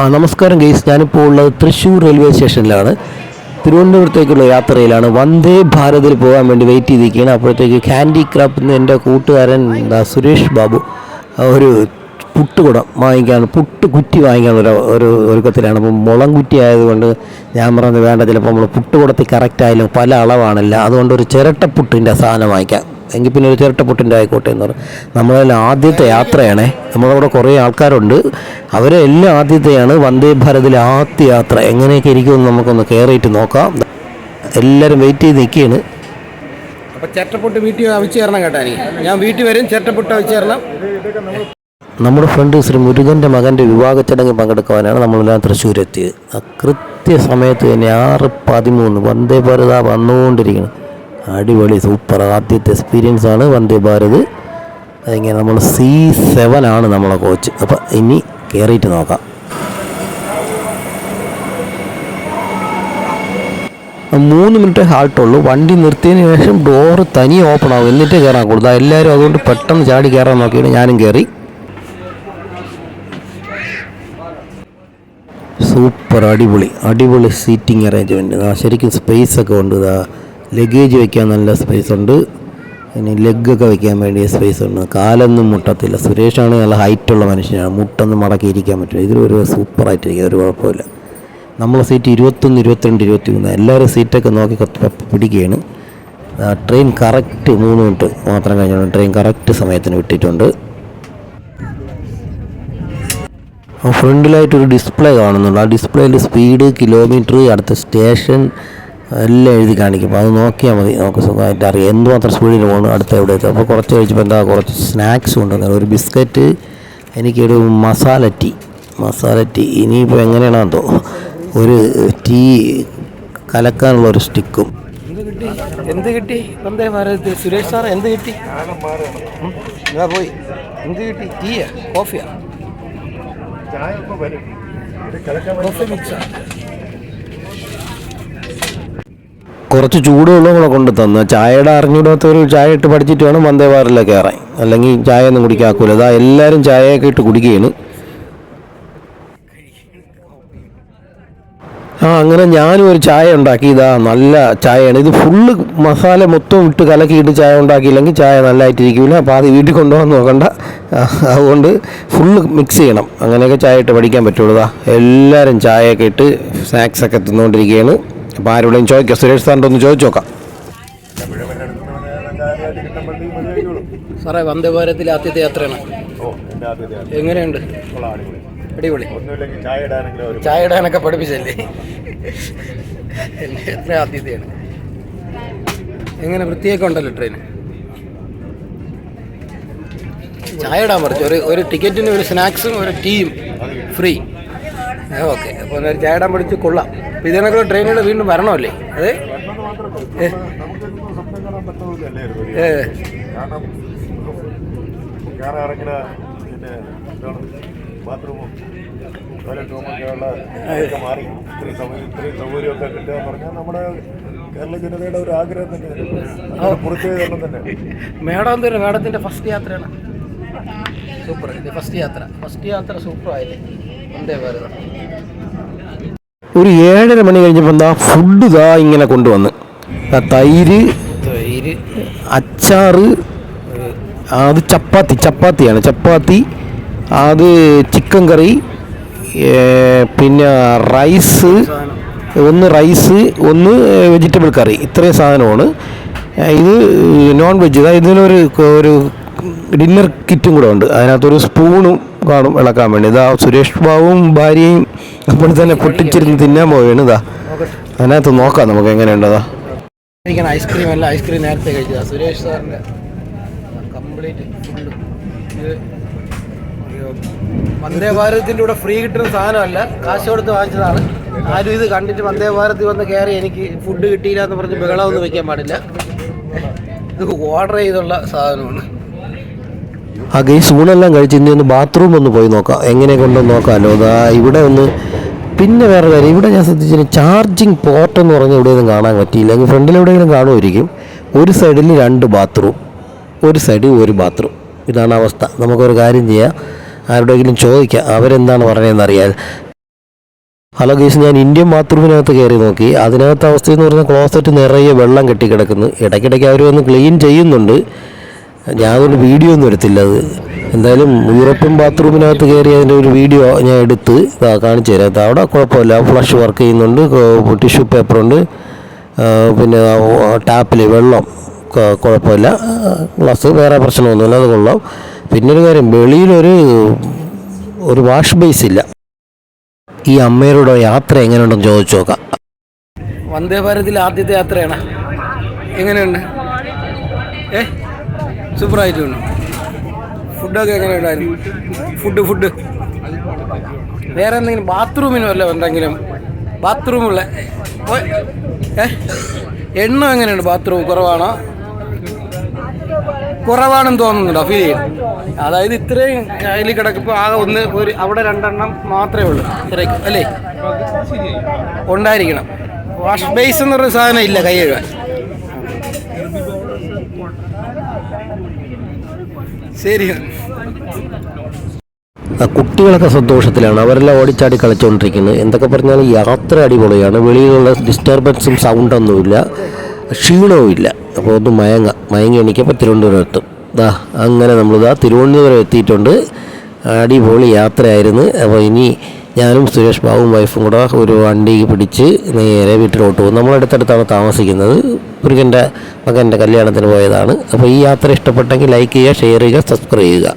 ആ നമസ്കാരം ഗെയ്സ് ഞാനിപ്പോൾ ഉള്ളത് തൃശ്ശൂർ റെയിൽവേ സ്റ്റേഷനിലാണ് തിരുവനന്തപുരത്തേക്കുള്ള യാത്രയിലാണ്. വന്ദേ ഭാരതിൽ പോകാൻ വേണ്ടി വെയിറ്റ് ചെയ്തിരിക്കുകയാണ്. അപ്പോഴത്തേക്ക് ഹാൻഡി ക്രാഫ്റ്റിൽ നിന്ന് എന്റെ കൂട്ടുകാരൻ സുരേഷ് ബാബു ഒരു പുട്ടുകുടം വാങ്ങിക്കാൻ പുട്ട് കുറ്റി വാങ്ങിക്കാൻ ഒരു ഒരു ഒരുക്കത്തിലാണ്. അപ്പം മുളം കുറ്റി ആയതുകൊണ്ട് ഞാൻ പറഞ്ഞത് വേണ്ട ചിലപ്പോൾ നമ്മൾ പുട്ടുകുടത്തിൽ കറക്റ്റ് ആയാലും പല അളവാണല്ല. അതുകൊണ്ട് ഒരു ചിരട്ടപ്പുട്ടിന്റെ സാധനം വാങ്ങിക്കാം. എങ്കിൽ പിന്നെ ഒരു ചിരട്ടപ്പുട്ടിന്റെ ആയിക്കോട്ടെ എന്ന് പറഞ്ഞു നമ്മളതിൽ ആദ്യത്തെ യാത്രയാണേ. നമ്മളവിടെ കുറേ ആൾക്കാരുണ്ട്. അവരെ എല്ലാം ആദ്യത്തെയാണ് വന്ദേ ഭാരതിലെ ആദ്യ യാത്ര. എങ്ങനെയൊക്കെ ഇരിക്കുമെന്ന് നമുക്കൊന്ന് കയറിയിട്ട് നോക്കാം. എല്ലാവരും വെയിറ്റ് ചെയ്ത് നിൽക്കുകയാണ്. അപ്പോൾ ചിരട്ടപ്പൊട്ട് വീട്ടിൽ അവിച്ച് തരണം കേട്ടാ ഞാൻ വീട്ടിൽ വരും ചിരട്ടപ്പൊട്ട് അവിച്ച് തരണം നമ്മുടെ ഫ്രണ്ട് ശ്രീ മുരുകന്റെ മകന്റെ വിവാഹ ചടങ്ങിൽ പങ്കെടുക്കുവാനാണ് നമ്മളെല്ലാം തൃശ്ശൂരെത്തിയത്. ആ കൃത്യസമയത്ത് തന്നെ ആറ് പതിമൂന്ന് വന്ദേ ഭാരത വന്നുകൊണ്ടിരിക്കുന്നത് വന്നുകൊണ്ടിരിക്കണം അടിപൊളി സൂപ്പർ ആദ്യത്തെ എക്സ്പീരിയൻസ് ആണ് വന്ദേ ഭാരത്. അതിങ്ങനെ നമ്മൾ സി സെവൻ ആണ് നമ്മളെ കോച്ച് അപ്പം ഇനി കയറിയിട്ട് നോക്കാം. മൂന്ന് മിനിറ്റ് ഹാൾട്ടുള്ളൂ വണ്ടി നിർത്തിയതിന് ശേഷം ഡോർ തനി ഓപ്പൺ ആവും. എന്നിട്ട് കയറാൻ കൊടുത്താൽ എല്ലാവരും അതുകൊണ്ട് പെട്ടെന്ന് ചാടി കയറാൻ നോക്കിയിട്ട് ഞാനും കയറി സൂപ്പർ അടിപൊളി. അടിപൊളി സീറ്റിംഗ് അറേഞ്ച്മെന്റ് ശരിക്കും സ്പേസ് ഒക്കെ ഉണ്ട്. ഇതാ ലഗേജ് വയ്ക്കാൻ നല്ല സ്പേസ് ഉണ്ട്. ഇനി ലെഗൊക്കെ വയ്ക്കാൻ വേണ്ടിയ സ്പേസ് ഉണ്ട്. കാലൊന്നും മുട്ടത്തില്ല. സുരേഷാണ് നല്ല ഹൈറ്റുള്ള മനുഷ്യനാണ്. മുട്ടൊന്നും മടക്കി ഇരിക്കാൻ പറ്റില്ല ഇതിലൊരു സൂപ്പറായിട്ടിരിക്കുക ഒരു കുഴപ്പമില്ല. നമ്മളെ സീറ്റ് ഇരുപത്തൊന്ന് ഇരുപത്തിരണ്ട് ഇരുപത്തി മൂന്ന് എല്ലാവരും സീറ്റൊക്കെ നോക്കി പിടിക്കുകയാണ്. ട്രെയിൻ കറക്റ്റ് മൂന്ന് മിനിറ്റ് മാത്രം കഴിഞ്ഞാണ് ട്രെയിൻ കറക്റ്റ് സമയത്തിന് വിട്ടിട്ടുണ്ട്. ഫ്രണ്ടിലായിട്ടൊരു ഡിസ്പ്ലേ കാണുന്നുണ്ട്. ആ ഡിസ്പ്ലേയിൽ സ്പീഡ് കിലോമീറ്റർ അടുത്ത സ്റ്റേഷൻ എല്ലാം എഴുതി കാണിക്കും. അത് നോക്കിയാൽ മതി. നമുക്ക് സുഖമായിട്ട് അറിയാം. എന്തുമാത്രം സ്പീഡിൽ പോകണം അടുത്ത എവിടെ എത്തും. അപ്പോൾ കുറച്ച് കഴിച്ചപ്പോൾ എന്താ കുറച്ച് സ്നാക്സ് കൊണ്ടുവന്നത് ഒരു ബിസ്ക്കറ്റ് എനിക്കൊരു മസാല ടീ മസാല ടീ ഇനിയിപ്പോൾ എങ്ങനെയാണെന്നോ ഒരു ടീ കലക്കാനുള്ള ഒരു സ്റ്റിക്കും. എന്ത് കിട്ടി? എന്ത് കിട്ടി? വന്ദേ ഭാരത്. സുരേഷ് സാർ എന്ത് കിട്ടി? പോയി. എന്ത് കിട്ടി? ടീയാ കോഫിയാ കോഫി മിക്സാ കുറച്ച് ചൂടുവെള്ളം കൂടെ കൊണ്ട് തന്നു. ചായയുടെ അറിഞ്ഞൂടാത്തവർ ചായ ഇട്ട് പഠിച്ചിട്ട് വേണം വന്ദേ ഭാരതിലേക്ക് കയറാൻ. അല്ലെങ്കിൽ ചായ ഒന്നും കുടിക്കാക്കൂല. അതാ എല്ലാവരും ചായയൊക്കെ ഇട്ട് കുടിക്കുകയാണ്. ആ അങ്ങനെ ഞാനും ഒരു ചായ ഉണ്ടാക്കി. ഇതാ നല്ല ചായയാണ്. ഇത് ഫുള്ള് മസാല മൊത്തം ഇട്ട് കലക്കിയിട്ട് ചായ ഉണ്ടാക്കിയില്ലെങ്കിൽ ചായ നല്ലതായിട്ടിരിക്കില്ല അപ്പോൾ അത് വീട്ടിൽ കൊണ്ടുപോകാൻ നോക്കണ്ട. അതുകൊണ്ട് ഫുള്ള് മിക്സ് ചെയ്യണം. അങ്ങനെയൊക്കെ ചായ ഇട്ട് പഠിക്കാൻ പറ്റുള്ളൂ. എല്ലാവരും ചായയൊക്കെ ഇട്ട് സ്നാക്സൊക്കെ തിന്നുകൊണ്ടിരിക്കുകയാണ്. അപ്പോൾ ആരോടെയും ചോദിക്കാം. സുരേഷ് സാറിന്റെ ഒന്ന് ചോദിച്ചു നോക്കാം. സാറേ വന്ദേ ഭാരതിലെ ആദ്യത്തെ യാത്രയാണ് എങ്ങനെയുണ്ട്? അടിപൊളി. ചായ ഇടാനെങ്കിലും ചായ ഇടാനൊക്കെ പഠിപ്പിച്ചല്ലേ? എന്റെ എത്ര ആദ്യത്തെയാണ്. എങ്ങനെ വൃത്തിയൊക്കെ ഉണ്ടല്ലോ ട്രെയിൻ ചായ ഇടാൻ പറഞ്ഞു. ഒരു ഒരു ടിക്കറ്റിന് ഒരു സ്നാക്സും ഒരു ടീയും ഫ്രീ ഓക്കെ. അപ്പോൾ ഒരു ചേടാൻ പിടിച്ച് കൊള്ളാം. അപ്പോൾ ഇതിനൊക്കെ ട്രെയിനുകൾ വീണ്ടും വരണമല്ലേ? അതെ? കേരള ജനതയുടെ ഒരു തന്നെ മേഡം എന്തൊരു മേഡത്തിന്റെ ഫസ്റ്റ് യാത്രയാണ്. സൂപ്പർ. ഫസ്റ്റ് യാത്ര. ഫസ്റ്റ് യാത്ര സൂപ്പർ ആയില്ലേ വന്ദേ ഭാരതം. ഒരു ഏഴര മണി കഴിഞ്ഞപ്പോൾ എന്താ ഫുഡ് ഇതാ ഇങ്ങനെ കൊണ്ടുവന്ന്. തൈര് തൈര്. അച്ചാറ് അത് ചപ്പാത്തി ചപ്പാത്തിയാണ് ചപ്പാത്തി അത് ചിക്കൻ കറി പിന്നെ റൈസ് ഒന്ന് റൈസ് ഒന്ന് വെജിറ്റബിൾ കറി ഇത്രയും സാധനമാണ്. ഇത് നോൺ വെജ് അതായത് ഇതിനൊരു ഒരു ഡിന്നർ കിറ്റും കൂടെ ഉണ്ട്. അതിനകത്തൊരു സ്പൂണും കാണും ഇളക്കാൻ വേണ്ടി. ഇതാ സുരേഷ് ബാബുവും ഭാര്യയും അപ്പോൾ തന്നെ പൊട്ടിച്ചിരുന്ന് തിന്നാൻ പോവുകയാണ്. ഇതാ. അതിനകത്ത് നോക്കാം നമുക്ക് എങ്ങനെയുണ്ടതാ ഐസ്ക്രീം അല്ല ഐസ്ക്രീം നേരത്തെ കഴിച്ചതാ. സുരേഷ് സാറിന്റെ കംപ്ലീറ്റ്. വന്ദേ ഭാരതത്തിന്റെ കൂടെ ഫ്രീ കിട്ടുന്ന സാധനമല്ല. കാശ് കൊടുത്ത് വാങ്ങിച്ചതാണ്. ആരും ഇത് കണ്ടിട്ട് വന്ദേ ഭാരതിൽ വന്ന് കയറി എനിക്ക് ഫുഡ് കിട്ടിയില്ല എന്ന് പറഞ്ഞ് ബഹളമൊന്നും വെക്കാൻ പാടില്ല. ഇത് ഓർഡർ ചെയ്തുള്ള സാധനമാണ്. ആ ഗൈസ് ഊണെല്ലാം കഴിച്ച് ഇനി ഒന്ന് ബാത്റൂം ഒന്ന് പോയി നോക്കാം. എങ്ങനെ കൊണ്ടൊന്ന് നോക്കാമല്ലോ അതാ ഇവിടെ ഒന്ന് പിന്നെ വേറെ കാര്യം ഇവിടെ ഞാൻ ശ്രദ്ധിച്ചു ചാർജിങ് പോർട്ട് എന്ന് പറഞ്ഞാൽ എവിടെയൊന്നും കാണാൻ പറ്റിയില്ല. അല്ലെങ്കിൽ ഫ്രണ്ടിൽ എവിടെയെങ്കിലും കാണുമായിരിക്കും. ഒരു സൈഡിൽ രണ്ട് ബാത്റൂം ഒരു സൈഡിൽ ഒരു ബാത്റൂം ഇതാണ് അവസ്ഥ. നമുക്കൊരു കാര്യം ചെയ്യാം. ആരുടെയെങ്കിലും ചോദിക്കാം. അവരെന്താണ് പറഞ്ഞതെന്ന് അറിയാൻ. ഹലോ ഗീസ് ഞാൻ ഇന്ത്യൻ ബാത്റൂമിനകത്ത് കയറി നോക്കി. അതിനകത്ത് അവസ്ഥയെന്ന് പറഞ്ഞാൽ ക്ലോസറ്റ് നിറയെ വെള്ളം കെട്ടിക്കിടക്കുന്നു. ഇടയ്ക്കിടയ്ക്ക് അവർ വന്ന് ക്ലീൻ ചെയ്യുന്നുണ്ട്. ഞാൻ അതുകൊണ്ട് വീഡിയോ ഒന്നും എടുത്തില്ല. അത് എന്തായാലും യൂറോപ്യൻ ബാത്റൂമിനകത്ത് കയറി അതിന്റെ ഒരു വീഡിയോ ഞാൻ എടുത്ത് കാണിച്ചു തരാം. അവിടെ കുഴപ്പമില്ല. ഫ്ലഷ് വർക്ക് ചെയ്യുന്നുണ്ട്. ടിഷ്യൂ പേപ്പറുണ്ട് പിന്നെ ടാപ്പിൽ വെള്ളം. കുഴപ്പമില്ല. ഗ്ലാസ് വേറെ പ്രശ്നമൊന്നുമില്ല. അത് കൊള്ളാം. പിന്നെ ഒരു കാര്യം വെളിയിലൊരു ഒരു വാഷ് ബേസ് ഇല്ല. ഈ അമ്മയുടെ യാത്ര എങ്ങനെയുണ്ടെന്ന് ചോദിച്ചു നോക്കാം. വന്ദേ ഭാരതിൽ ആദ്യത്തെ യാത്രയാണ്? എങ്ങനെയുണ്ട്? ഏ? സൂപ്പറായിട്ടുണ്ട്. ഫുഡൊക്കെ എങ്ങനെ ഉണ്ടായിരുന്നു? Food food. വേറെ എന്തെങ്കിലും ബാത്റൂമിന് വല്ല എന്തെങ്കിലും? ബാത്റൂമുള്ള എണ്ണം എങ്ങനെയുണ്ട് ബാത്റൂം? കുറവാണോ? കുറവാണെന്ന് തോന്നുന്നുണ്ടോ? ഫീൽ ചെയ്യും. അതായത് ഇത്രയും കയ്യിൽ കിടക്കുമ്പോൾ ആകെ ഒന്ന് ഒരു അവിടെ രണ്ടെണ്ണം മാത്രമേ ഉള്ളൂ. ഇത്രയ്ക്ക് അല്ലേ? ഉണ്ടായിരിക്കണം. വാഷ് ബേസ് എന്ന് പറയുന്ന സാധനം ഇല്ല കൈ കഴുകാൻ. ശരി. കുട്ടികളൊക്കെ സന്തോഷത്തിലാണ്. അവരെല്ലാം ഓടിച്ചാടി കളിച്ചുകൊണ്ടിരിക്കുന്നത് എന്തൊക്കെ പറഞ്ഞാൽ യാത്ര അടിപൊളിയാണ്. വെളിയിലുള്ള ഡിസ്റ്റർബൻസും സൗണ്ടൊന്നുമില്ല ക്ഷീണവും ഇല്ല. അപ്പോൾ ഒന്ന് മയങ്ങ. മയങ്ങി എണീക്കപ്പോൾ തിരുവനന്തപുരം എത്തും. ദാ അങ്ങനെ നമ്മൾ ദാ തിരുവനന്തപുരം എത്തിയിട്ടുണ്ട്. അടിപൊളി യാത്രയായിരുന്നു. അപ്പോൾ ഇനി ഞാനും സുരേഷ് ബാബുവും വൈഫും കൂടെ ഒരു വണ്ടി പിടിച്ച് നേരെ വീട്ടിലോട്ട് പോകും. നമ്മളടുത്തടുത്താണ് താമസിക്കുന്നത്. കുരുക്കന്റെ മകന്റെ കല്യാണത്തിന് പോയതാണ്. അപ്പോൾ ഈ യാത്ര ഇഷ്ടപ്പെട്ടെങ്കിൽ ലൈക്ക് ചെയ്യുക ഷെയർ ചെയ്യുക സബ്സ്ക്രൈബ് ചെയ്യുക.